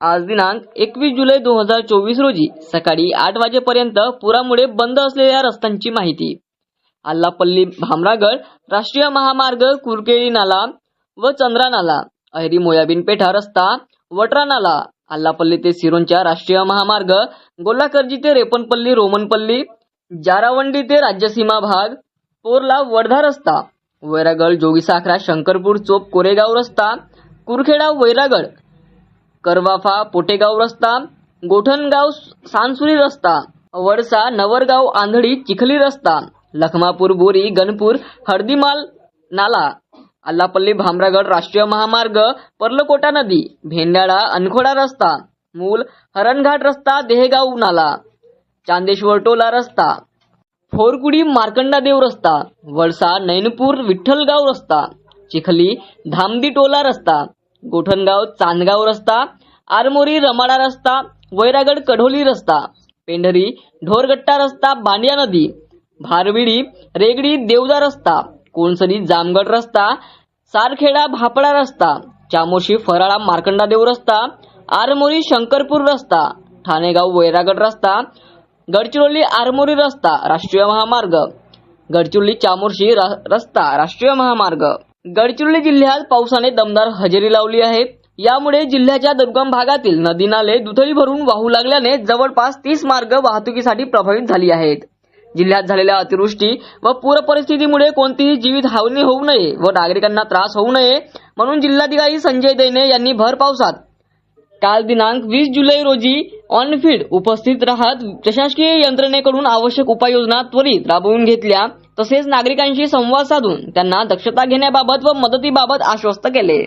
आज दिनांक एकवीस जुलै दोन हजार चोवीस रोजी सकाळी आठ वाजेपर्यंत पुरामुळे बंद असलेल्या रस्त्यांची माहिती. आल्लापल्ली भामरागड राष्ट्रीय महामार्ग कुरकेळी नाला व चंद्रा नाला अहेरी मोयाबीन पेठा रस्ता वट्रा नाला आल्लापल्ली ते सिरोंचा राष्ट्रीय महामार्ग गोल्लाकर्जी ते रेपनपल्ली रोमनपल्ली जारावंडी ते राज्यसीमा भाग पोरला वर्धा रस्ता वैरागड जोगीसाखरा शंकरपूर चोप कोरेगाव रस्ता कुरखेडा वैरागड करवाफा पोटेगाव रस्ता गोठणगाव सानसुरी रस्ता वडसा नवरगाव आंधळी चिखली रस्ता लखमापूर बोरी गणपूर हळदीमाल नाला अल्लापल्ली भामरागड राष्ट्रीय महामार्ग पर्लकोटा नदी भेंडाळा अनखोडा रस्ता मूल हरणघाट रस्ता देहगाव नाला चांदेश्वर टोला रस्ता फोरकुडी मार्कंडा देव रस्ता वळसा नैनपूर विठ्ठलगाव रस्ता चिखली धामदी टोला रस्ता गोठणगाव चांदगाव रस्ता आरमोरी रमाडा रस्ता वैरागड कढोली रस्ता पेंढरी ढोरगट्टा रस्ता बांडिया नदी भारविडी रेगडी देवदा रस्ता कोणसरी जामगड रस्ता सारखेडा भापडा रस्ता चामोशी फराळा मार्कंडा देव रस्ता आरमोरी शंकरपूर रस्ता ठाणेगाव वैरागड रस्ता गडचिरोली आरमोरी रस्ता राष्ट्रीय महामार्ग गडचिरोली चामोर्शी रा- रस्ता राष्ट्रीय महामार्ग. गडचिरोली जिल्ह्यात पावसाने दमदार हजेरी लावली आहे. यामुळे जिल्ह्याच्या दुर्गम भागातील नदी नाले दुथडी भरून वाहू लागल्याने जवळपास तीस मार्ग वाहतुकीसाठी प्रभावित झाली आहेत. जिल्ह्यात झालेल्या अतिवृष्टी व पूर परिस्थितीमुळे कोणतीही जीवित हानी होऊ नये व नागरिकांना त्रास होऊ नये म्हणून जिल्हाधिकारी संजय दैने यांनी भर पावसात काल दिनांक वीस जुलै रोजी ऑनफील्ड उपस्थित राहत प्रशासकीय यंत्रणेकडून आवश्यक उपाययोजना त्वरित राबवून घेतल्या. तसेच नागरिकांशी संवाद साधून त्यांना दक्षता घेण्याबाबत व मदतीबाबत आश्वस्त केले.